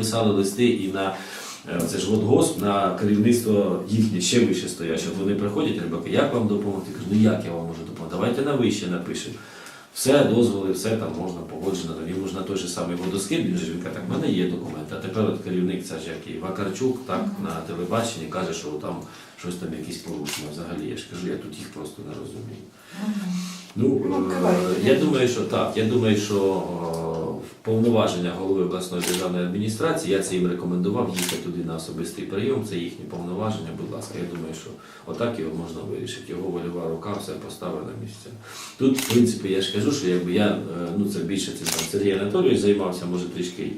писали листи і на е, це ж Водгосп, на керівництво їхнє ще вище стоять. От вони приходять, рибаки, як вам допомогти? Кажу, ну як я вам можу допомогти? Давайте на вище напишемо. Все, дозволи, все там можна погоджено. Він може на той же самий водоскид, він же він каже, так, в мене є документи. А тепер от керівник, це ж як і Вакарчук, так, на телебаченні каже, що там щось там якісь порушення. Взагалі, я ж кажу, я тут їх просто не розумію. Ну, Ну, е, я думаю, що так. Я думаю, що е, повноваження голови обласної державної адміністрації, я це їм рекомендував їхати туди на особистий прийом, це їхні повноваження, будь ласка. Я думаю, що отак його можна вирішити. Його вольова рука все поставить на місце. Тут, в принципі, я ж кажу, що якби я, е, ну це більше цим там Сергій Анатолійович займався, може трішки.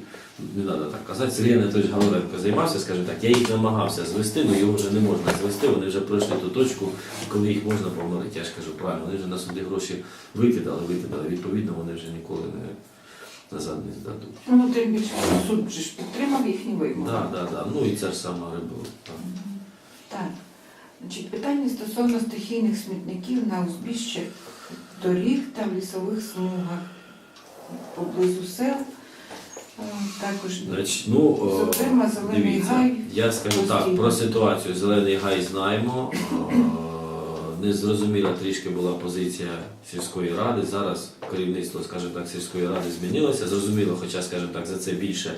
Не треба так казати. Сергій Анатолійович Гаворенко займався, скажімо так, я їх намагався звести, але його вже не можна звести. Вони вже пройшли ту точку, коли їх можна помилити. Я ж кажу правильно, вони вже на суди гроші викидали, викидали. Відповідно, вони вже ніколи не назад не здадуть. Ну, тим більше суд же ж підтримав їхні вимоги. Так, так, так. Ну і це ж сама рибалка. Так. Значить, питання стосовно стихійних смітників на узбіччях доріг та в лісових смугах поблизу сел. Е, Також Значить, ну, о, Зокрема, Зелений дивіться, Гай я скажу так, про ситуацію Зелений Гай знаємо. О, Незрозуміла трішки була позиція сільської ради. Зараз керівництво, скажімо так, сільської ради змінилося. Зрозуміло, хоча, скажімо так, за це більше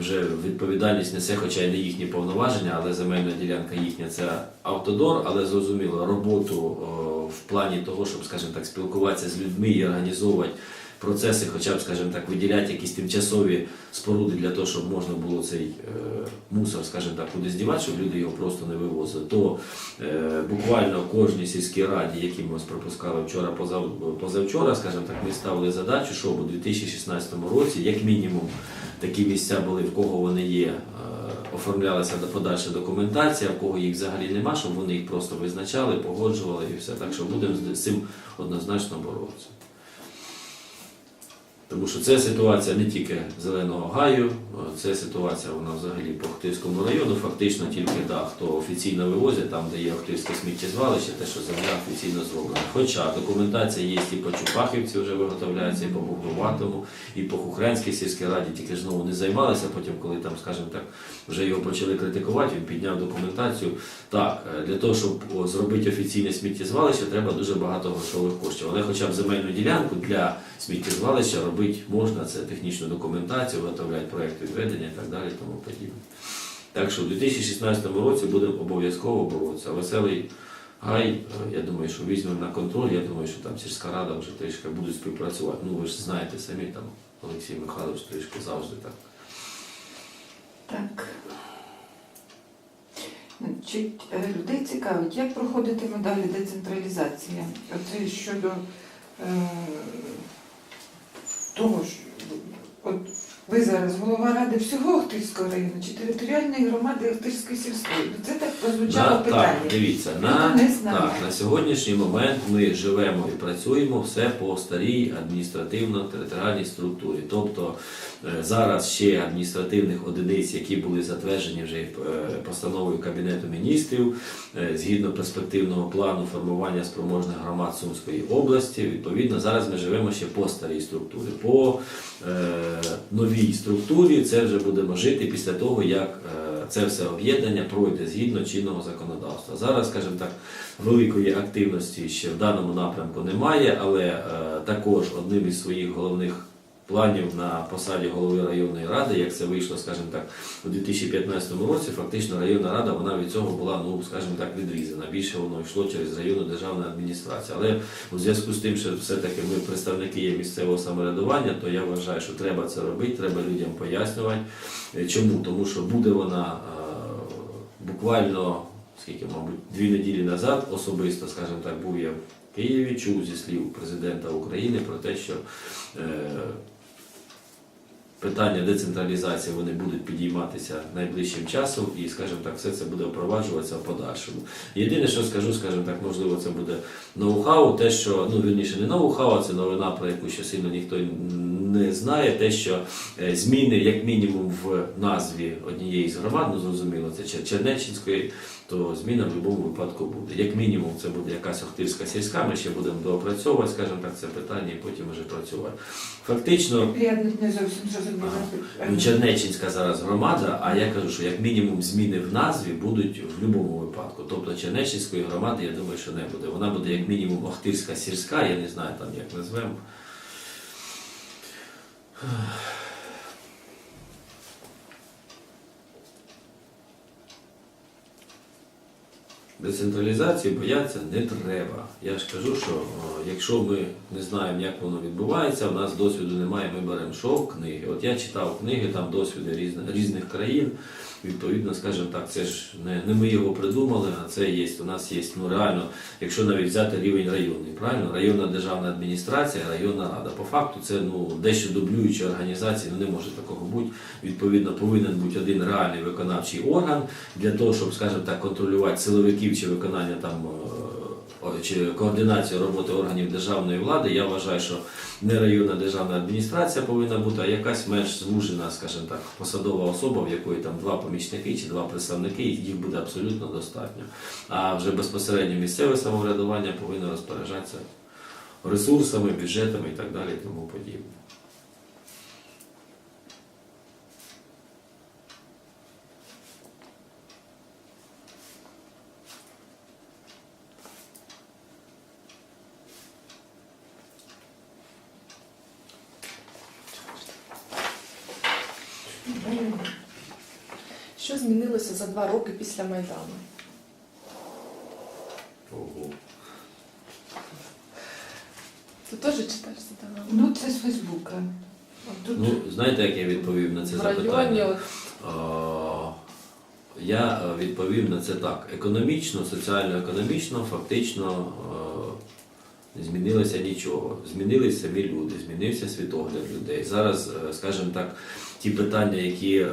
вже відповідальність несе, хоча й не їхні повноваження, але земельна ділянка їхня це автодор, але зрозуміло, роботу о, в плані того, щоб, скажімо так, спілкуватися з людьми і організовувати процеси, хоча б, скажімо так, виділяти якісь тимчасові споруди для того, щоб можна було цей е, мусор, скажімо так, кудись дівати, щоб люди його просто не вивозили. То е, буквально кожній сільській раді, які ми ось пропускали вчора, позав, позавчора, скажімо так, ми ставили задачу, щоб у 2016 році, як мінімум, такі місця були, в кого вони є. е, Оформлялася подальша документація, в кого їх взагалі нема, щоб вони їх просто визначали, погоджували і все. Так що будемо з цим однозначно боротися. Тому що це ситуація не тільки Зеленого гаю, це ситуація вона взагалі по Охтирському району. Фактично тільки да, хто офіційно вивозить, там, де є Охтирське сміттєзвалище, те, що земля офіційно зроблена. Хоча документація є і по Чупахівці вже виготовляється, і по Бугроватому, і по Хухрянській сільській раді, тільки знову не займалися. Потім, коли там, скажімо так, вже його почали критикувати, він підняв документацію. Так, е, для того, щоб зробити офіційне сміттєзвалище, треба дуже багато грошових коштів. Але хоча б земельну ділянку для сміттєзвалища робити можна, це технічну документацію, виготовляти проєкт відведення і так далі, тому подібне. Так що в 2016 році будемо обов'язково боротися. Веселий гай, я думаю, що візьмемо на контроль. Я думаю, що там сільська рада вже трішки будуть співпрацювати. Ну ви ж знаєте самі, там Олексій Михайлович трішки завжди так. Так. Значить, е, людей цікавить, як проходитиме далі децентралізація? Оце щодо е, того, що ви зараз голова ради всього Охтирського району чи територіальної громади Охтирської сільської. Ну, Це так прозвучало На, питання. так, дивіться, на, не так, на сьогоднішній момент ми живемо і працюємо все по старій адміністративно-територіальній структурі. Тобто е, зараз ще адміністративних одиниць, які були затверджені вже е, постановою Кабінету міністрів, е, згідно перспективного плану формування спроможних громад Сумської області. Відповідно, зараз ми живемо ще по старій структурі. По е, новій структурі це вже будемо жити після того, як е, це все об'єднання пройде згідно чинного законодавства. Зараз, скажімо так, великої активності ще в даному напрямку немає, але е, також одним із своїх головних планів на посаді голови районної ради, як це вийшло, скажімо так, у 2015 році, фактично районна рада вона від цього була, ну скажімо так, відрізана. Більше воно йшло через районну державну адміністрацію. Але у зв'язку з тим, що все-таки ми представники є місцевого самоврядування, то я вважаю, що треба це робити, треба людям пояснювати. Е, Чому? Тому що буде вона е, буквально скільки, мабуть, дві неділі назад особисто, скажімо так, був я в Києві, чув зі слів президента України про те, що е, питання децентралізації вони будуть підійматися найближчим часом, і, скажімо так, все це буде впроваджуватися в подальшому. Єдине, що скажу, скажімо так, можливо, це буде ноу-хау, те, що ну вірніше не ноу-хау, а це новина, про яку ще сильно ніхто не знає. Те, що е, зміни, як мінімум, в назві однієї з громад, ну зрозуміло, це Чер- Чернеччинської, то зміна в будь-якому випадку буде. Як мінімум, це буде якась Охтирська сільська. Ми ще будемо доопрацьовувати, скажімо так, це питання, і потім вже працювати. Фактично. Я не зовсім зрозуміла. Ну, Чернеччинська зараз громада, а я кажу, що як мінімум зміни в назві будуть в будь-якому випадку. Тобто Чернеччинської громади, я думаю, що не буде. Вона буде як мінімум Охтирська сільська, я не знаю там як назвемо. Децентралізації бояться не треба. Я ж кажу, що якщо ми не знаємо, як воно відбувається, у нас досвіду немає, ми беремо що книги. От я читав книги, там досвіди різних, різних країн. Відповідно, скажімо так, це ж не, не ми його придумали, а це є. У нас є ну реально, якщо навіть взяти рівень районний, правильно, районна державна адміністрація, районна рада. По факту це ну дещо дублюючі організації, ну не може такого бути. Відповідно, повинен бути один реальний виконавчий орган для того, щоб, скажімо так, контролювати силовиків чи виконання там. е, Чи координацію роботи органів державної влади, я вважаю, що не районна державна адміністрація повинна бути, а якась менш звужена, скажімо так, посадова особа, в якої там два помічники чи два представники, їх буде абсолютно достатньо. А вже безпосередньо місцеве самоврядування повинно розпоряджатися ресурсами, бюджетами і так далі, і тому подібне. Що змінилося за два роки після Майдану? Ого. Ти теж читаєш це там? Ну, це з Фейсбука. Тут Ну, знаєте, як я відповів на це В районі, запитання? от, Е, Я е, відповів на це так. Економічно, соціально-економічно, фактично е, не змінилося нічого. Змінилися самі люди, змінився світогляд людей. Зараз, е, скажімо так, ті питання, які е,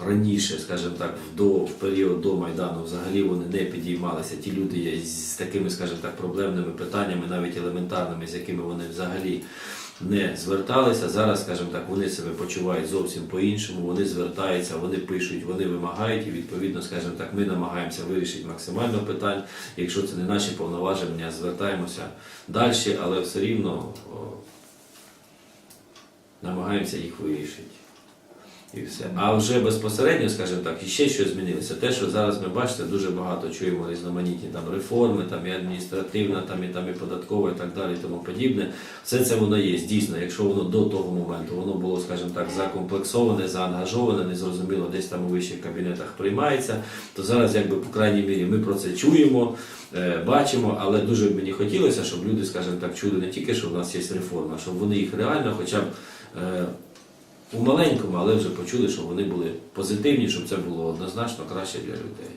раніше, скажімо так, в, до, в період до Майдану взагалі вони не підіймалися. Ті люди є з такими, скажімо так, проблемними питаннями, навіть елементарними, з якими вони взагалі не зверталися. Зараз, скажімо так, вони себе почувають зовсім по-іншому, вони звертаються, вони пишуть, вони вимагають, і відповідно, скажімо так, ми намагаємося вирішити максимально питань. Якщо це не наші повноваження, звертаємося далі, але все рівно намагаємося їх вирішити. І все. А вже безпосередньо, скажімо так, і ще що змінилося. Те, що зараз ми бачите, дуже багато чуємо різноманітні там реформи, там і адміністративна, там і там і податкова, і так далі, і тому подібне. Все це воно є. Дійсно, якщо воно до того моменту воно було, скажімо так, закомплексоване, заангажоване, незрозуміло, десь там у вищих кабінетах приймається, то зараз, якби по крайній мірі, ми про це чуємо, е, бачимо, але дуже б мені хотілося, щоб люди, скажімо так, чули не тільки, що в нас є реформа, щоб вони їх реально, хоча б. У маленькому, але вже почули, що вони були позитивні, щоб це було однозначно краще для людей.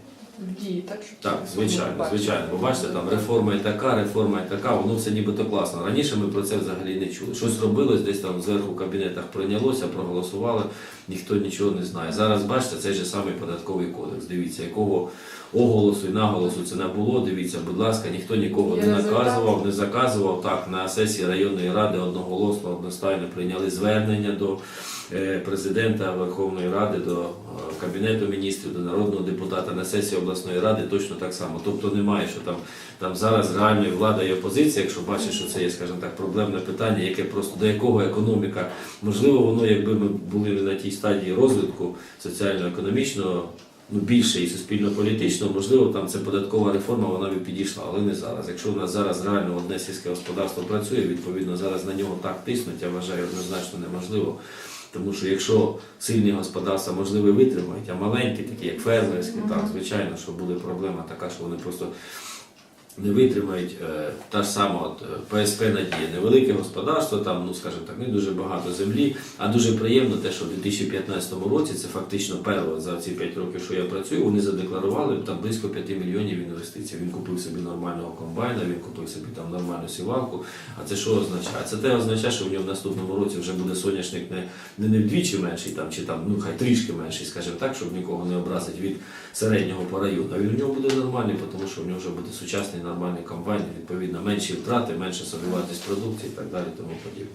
дії, так? щоб Так, звичайно, звичайно. Бо бачите, там реформа і така, реформа і така, воно все нібито класно. Раніше ми про це взагалі не чули. Щось робилось, десь там зверху в кабінетах прийнялося, проголосували, ніхто нічого не знає. Зараз бачите, цей же самий податковий кодекс. Дивіться, якого оголосу і наголосу це не було. Дивіться, будь ласка, ніхто нікого Є не наказував, не заказував. Так, на сесії районної ради одноголосно, одностайно прийняли звернення до президента Верховної Ради, до е, Кабінету міністрів, до народного депутата на сесії обласної ради точно так само. Тобто немає, що там, там зараз реальної влада і опозиція, якщо бачиш, що це є, скажімо так, проблемне питання, яке просто до якого економіка, можливо, воно, якби ми були на тій стадії розвитку соціально-економічного. Ну, більше і суспільно-політично, можливо, там це податкова реформа, вона би підійшла, але не зараз. Якщо в нас зараз реально одне сільське господарство працює, відповідно зараз на нього так тиснуть, я вважаю однозначно неможливо. Тому що якщо сильні господарства можливо витримають, а маленькі, такі як фермерські, Мгм. так звичайно, що буде проблема така, що вони просто не витримають е, та ж сама от, е, ПСП Надія. Невелике господарство, там, ну скажімо так, не дуже багато землі, а дуже приємно те, що в 2015 році, це фактично перше за ці 5 років, що я працюю, вони задекларували там близько 5 мільйонів інвестицій. Він купив собі нормального комбайна, він купив собі там нормальну сівалку. А це що означає? Це те означає, що в нього в наступному році вже буде соняшник не, не, не вдвічі менший, там, чи там, ну хай трішки менший, скажімо так, щоб нікого не образити від середнього по району. А він у нього буде нормальний, тому що в нього вже буде сучасний нормальний комбайн, відповідно, менші втрати, менше собівартість продукції і так далі, тому подібне.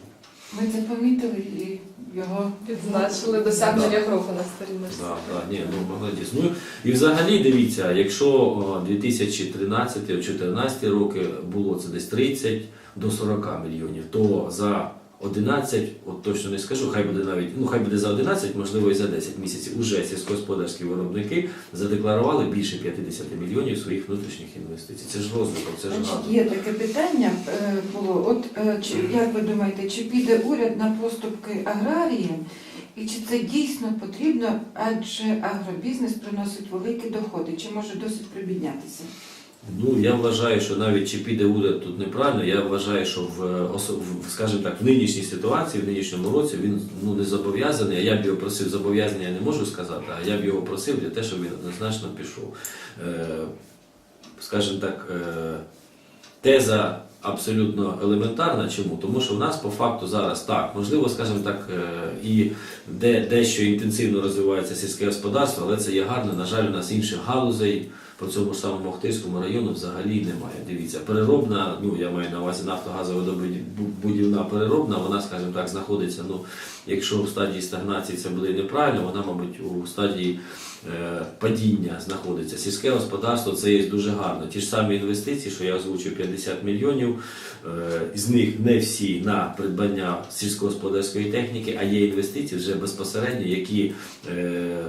Ми це помітили і його Відзначили досягнення року на сторіночці. Да, да, ні, ну молодець. Ну і взагалі дивіться, якщо о, 2013-2014 роки було це десь 30 до 40 мільйонів, то за 11, от точно не скажу, хай буде навіть, ну хай буде за 11, можливо і за 10 місяців. Уже сільськогосподарські виробники задекларували більше 50 мільйонів своїх внутрішніх інвестицій. Це ж розвиток, це ж гарно. є таке питання е, було. От е, чи як ви думаєте, чи піде уряд на поступки аграріям, і чи це дійсно потрібно, адже агробізнес приносить великі доходи, чи може досить прибіднятися? Ну я вважаю, що навіть чи піде уряд тут неправильно. Я вважаю, що в в, скажімо так, в нинішній ситуації, в нинішньому році він ну не зобов'язаний. А я б його просив зобов'язання, я не можу сказати, а я б його просив для того, щоб він однозначно пішов. Е, скажімо так, е, теза абсолютно елементарна. Чому? Тому що в нас по факту зараз так, можливо, скажімо так, е, і де дещо інтенсивно розвивається сільське господарство, але це є гарно. На жаль, у нас інших галузей по цьому самому Охтирському району взагалі немає. Дивіться, переробна, ну я маю на увазі нафтогазовидобудівна переробна, вона, скажімо так, знаходиться. Ну, якщо в стадії стагнації це буде неправильно, вона, мабуть, у стадії е, падіння знаходиться. Сільське господарство це є дуже гарно. Ті ж самі інвестиції, що я озвучив 50 мільйонів, е, з них не всі на придбання сільськогосподарської техніки, а є інвестиції вже безпосередньо, які е,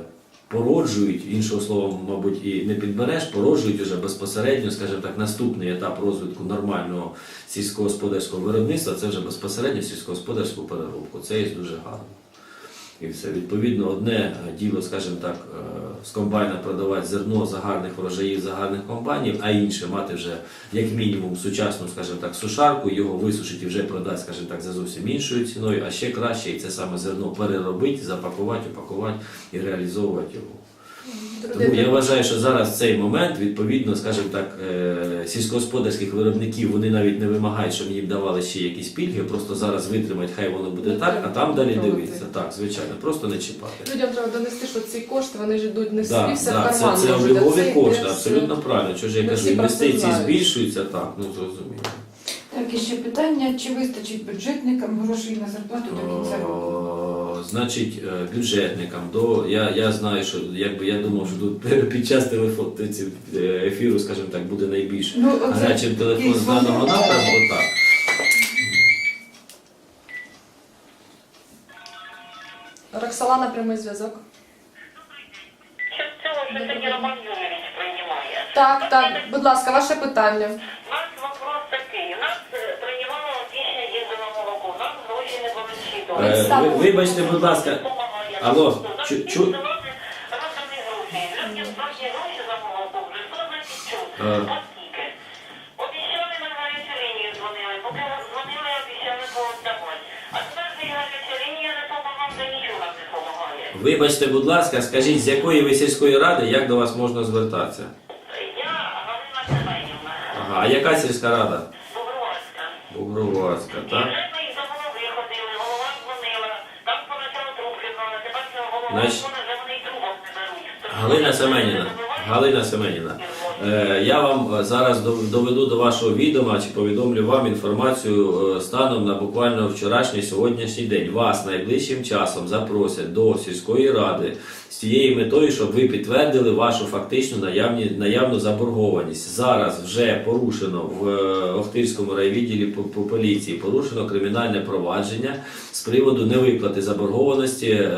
породжують, іншого слова, мабуть, і не підбереш, породжують уже безпосередньо, скажімо так, наступний етап розвитку нормального сільськогосподарського виробництва це вже безпосередньо сільськогосподарську переробку. Це є дуже гарно. І все. Відповідно, одне е, діло, скажімо так, е, з комбайна продавати зерно за гарних врожаїв, загарних комбайнів, а інше мати вже як мінімум сучасну, скажімо так, сушарку, його висушити і вже продати, скажімо так, за зовсім іншою ціною, а ще краще і це саме зерно переробити, запакувати, упакувати і реалізовувати його. Тому я вважаю, що зараз цей момент, відповідно, скажімо так, е, сільськогосподарських виробників вони навіть не вимагають, щоб їм давали ще якісь пільги, просто зараз витримать, хай воно буде так, а там далі дивитися. Так, звичайно, просто не чіпати. Людям треба донести, що ці кошти вони ж йдуть не собі Да, все да, в це, карман. це а обігові кошти, абсолютно правильно. Чого ж я кажу, це інвестиції збільшуються, так, ну зрозуміло. Так, і ще питання, чи вистачить бюджетникам грошей на зарплату до кінця року? Значить, е, бюджетникам до я, я знаю, що якби я думав, що тут під час телефон е, ефіру, скажімо так, буде найбільш Ну, гарячим телефон з даного напрямку. Так. Роксолана прямий зв'язок. Роман Юрійович приймає? Так, так, будь ласка, ваше питання. Е, ви- вибачте, будь ласка. Алло, чу- чу- Роздані гроші. Людям здані гроші за молоко вже 100 значить чув. Е. Обіцяли на гарячу лінію дзвонили. Поки дзвонили, обіцяли повіддавати. А тепер же гаряча лінія не допомагає, нічого не допомагає. Вибачте, будь ласка, скажіть, з якої ви сільської ради, як до вас можна звертатися? Я Галина Семенівна, Ага, а яка сільська рада? Бобровська. Бугровацька, так? Значить. Галина Семеніна, Галина Семеніна, е, я вам е, зараз доведу до вашого відома чи повідомлю вам інформацію е, станом на буквально вчорашній сьогоднішній день. Вас найближчим часом запросять до сільської ради з тією метою, щоб ви підтвердили вашу фактичну наявні, наявну заборгованість. Зараз вже порушено в Охтирському райвідділі по, по поліції порушено кримінальне провадження з приводу невиплати заборгованості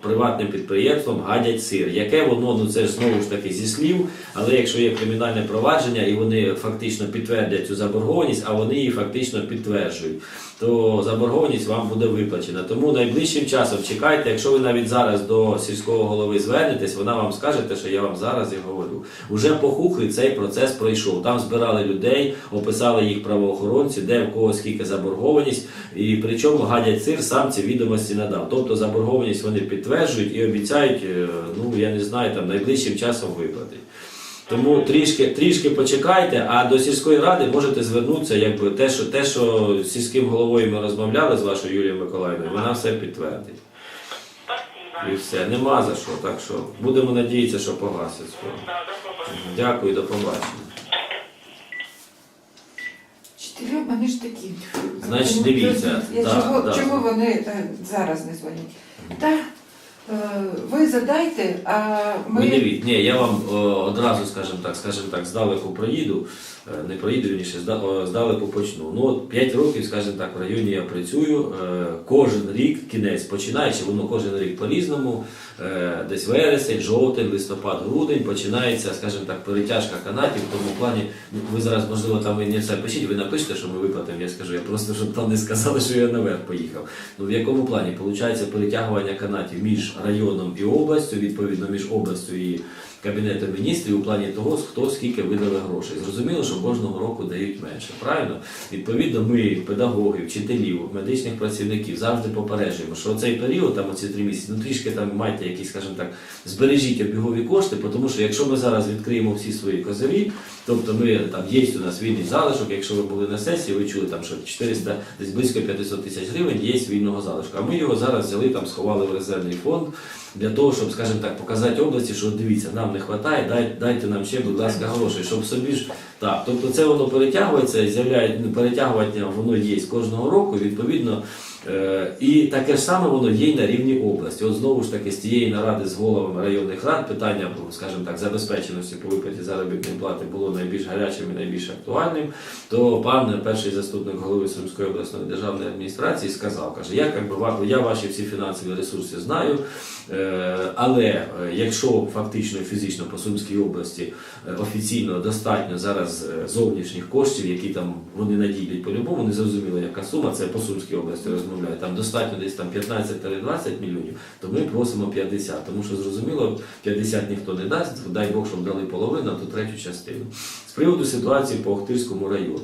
приватним підприємством гадять сир. Яке воно, ну це ж знову ж таки зі слів, але якщо є кримінальне провадження і вони фактично підтвердять цю заборгованість, а вони її фактично підтверджують, то заборгованість вам буде виплачена. Тому найближчим часом чекайте, якщо ви навіть зараз до сільського голови звернетесь, вона вам скаже те, що я вам зараз і говорю. Уже по Хухрі цей процес пройшов. Там збирали людей, описали їх правоохоронці, де в кого скільки заборгованість, і причому гадять сир сам ці відомості надав. Тобто заборгованість вони підтверджують і обіцяють, е, ну я не знаю, там найближчим часом виплатить. Тому трішки, трішки почекайте, а до сільської ради можете звернутися, якби те, що те, що з сільським головою ми розмовляли з вашою Юлією Миколаївною, вона все підтвердить. І все, нема за що. Так що будемо надіятися, що побачення. Дякую, до побачення. Чотири вони ж такі. Значить, дивіться, я да, чого, да. чого вони е, зараз не дзвонять? Та ви ви задайте, а Ми від. Ні, я вам о, одразу, скажімо так, скажімо так, здалеку проїду, е, не проїду, вірніше, здалеку почну. Ну, от 5 років, скажімо так, в районі я працюю. е, Кожен рік, кінець, починаючи, воно кожен рік по-різному, е, десь вересень, жовтень, листопад, грудень, починається, скажімо так, перетяжка канатів, в тому плані, ну, ви зараз, можливо, там ви не все пишіть, ви напишете, що ми виплатимо, я скажу, я просто, щоб там не сказали, що я наверх поїхав. Ну, в якому плані? Получається перетягування канатів між районом і областю, відповідно, між областю і Кабінетом міністрів у плані того, хто скільки видали грошей. Зрозуміло, що кожного року дають менше. Правильно? Відповідно, ми, педагогів, вчителів, медичних працівників, завжди попереджуємо, що цей період, там оці три місяці, ну трішки там майте якісь, скажімо так, збережіть обігові кошти, тому що якщо ми зараз відкриємо всі свої козирі, тобто ми там є у нас вільний залишок, якщо ви були на сесії, ви чули там, що 400, десь близько 500 тисяч гривень є вільного залишку. А ми його зараз взяли, там сховали в резервний фонд для того, щоб, скажімо так, показати області, що дивіться, нам не вистачає, дайте, дайте нам ще, будь ласка, грошей, щоб собі ж так. Тобто це воно перетягується, з'являє перетягування, воно є з кожного року, відповідно. Е, і таке ж саме воно є й на рівні області. От знову ж таки, з тієї наради з головами районних рад питання, скажімо так, забезпеченості по виплаті заробітної плати було найбільш гарячим і найбільш актуальним. То пан перший заступник голови Сумської обласної державної адміністрації сказав, каже, я як би ва- я ваші всі фінансові ресурси знаю, е, але е, якщо фактично фізично по Сумській області офіційно достатньо зараз зовнішніх коштів, які там вони надійдуть по-любому, не зрозуміло, яка сума, це по Сумській області розмовляю, там достатньо десь там 15-20 мільйонів, то ми просимо 50, тому що зрозуміло, 50 ніхто не дасть, дай Бог, щоб дали половину, а то третю частину. З приводу ситуації по Охтирському району.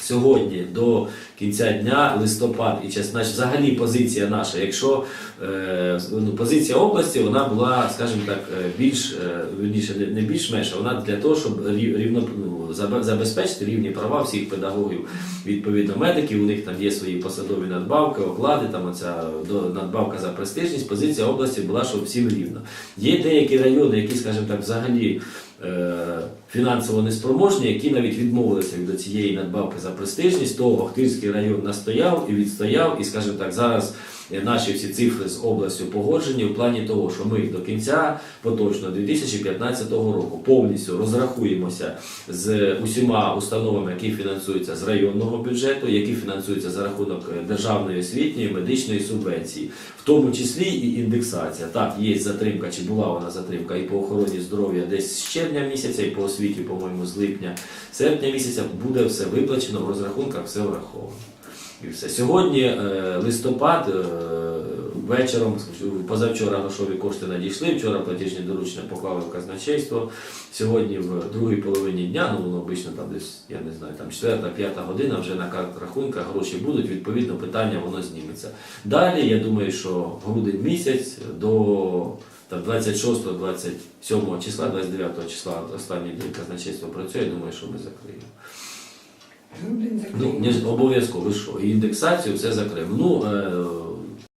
Сьогодні до кінця дня листопад і час, значить, взагалі позиція наша, якщо е, ну, позиція області вона була, скажімо так, е, більш е, вірніше, не, не більш менша, вона для того, щоб рівно ну, забезпечити рівні права всіх педагогів, відповідно медиків. У них там є свої посадові надбавки, оклади, там оця надбавка за престижність. Позиція області була, щоб всім рівно. Є деякі райони, які, скажімо так, взагалі е, фінансово неспроможні, які навіть відмовилися від цієї надбавки за престижність, то Охтирський район настояв і відстояв, і, скажімо так, зараз наші всі цифри з областю погоджені в плані того, що ми до кінця поточного 2015 року повністю розрахуємося з усіма установами, які фінансуються з районного бюджету, які фінансуються за рахунок е, державної освітньої медичної субвенції, в тому числі і індексація. Так, є затримка, чи була вона затримка і по охороні здоров'я десь з червня місяця, і по освіті, по-моєму, з липня, серпня місяця буде все виплачено в розрахунках, все враховано. І все. Сьогодні е, листопад, е, вечором, позавчора грошові кошти надійшли, вчора платіжні доручення поклали в казначейство. Сьогодні в другій половині дня, ну воно обично там десь, я не знаю, там 4-5 година вже на карт рахунках гроші будуть, відповідно питання воно зніметься. Далі, я думаю, що грудень місяць до 26, 27 числа, 29 числа останній день казначейство працює, думаю, що ми закриємо. Ну, ж- обов'язково, що, і індексацію все закрив. Ну, е,